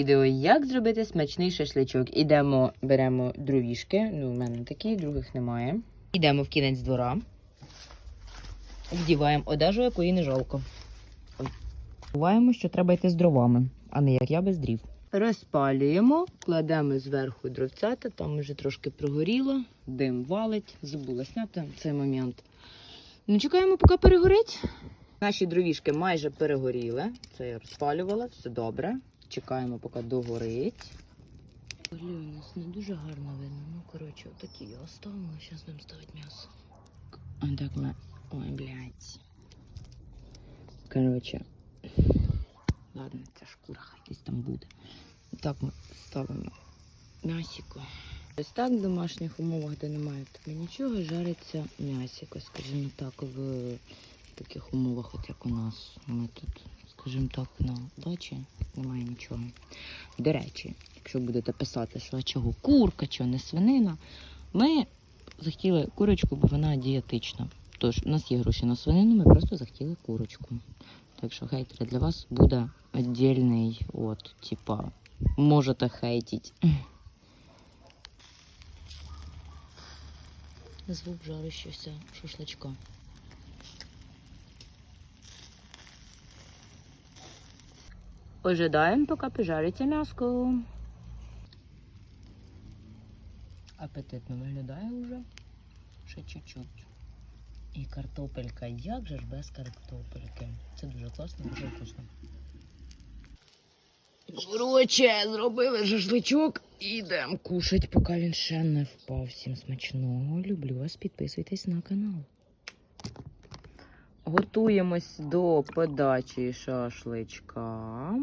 Відео, як зробити смачний шашличок. Ідемо, беремо дровішки. Ну, у мене такі, других немає. Ідемо в кінець двора. Вдіваємо одежу, якої не жалко. Буваємо, що треба йти з дровами, а не як я без дрів. Розпалюємо, кладемо зверху дровцята, там вже трошки прогоріло, дим валить, забула зняти цей момент. Ну, чекаємо, поки перегорить. Наші дровішки майже перегоріли. Це я розпалювала, все добре. Чекаємо, поки догорить. Блін, нас не дуже гарно видно. Ну, коротше, отакі я оставимо, зараз будемо ставити м'ясо. А так ми. Ой, блядь. Коротше. Ладно, ця шкура хай десь там буде. Так ми ставимо м'ясіко. Ось так в домашніх умовах, де немає тобі нічого, жариться м'ясіко, скажімо так, в таких умовах, от як у нас. Ми тут, скажімо так, на дачі немає нічого. До речі, якщо будете писати, що чого курка, чого не свинина, ми захотіли курочку, бо вона дієтична. Тож, у нас є гроші на свинину, ми просто захотіли курочку. Так що хейтери для вас буде віддільний, от, типа, можете хейтіть. Звук жарищогося шашлачка. Ожидаємо, поки пожариться м'яско. Апетитно виглядає вже. Ще чуть-чуть. І картопелька. Як же ж без картопельки? Це дуже класно, дуже вкусно. Короче, зробили шашличок і йдемо кушать, поки він ще не впав. Всім смачного. Люблю вас, підписуйтесь на канал. Готуємось до подачі шашличка.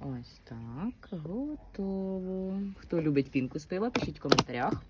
Ось так, готово. Хто любить пінку з пива, пишіть в коментарях.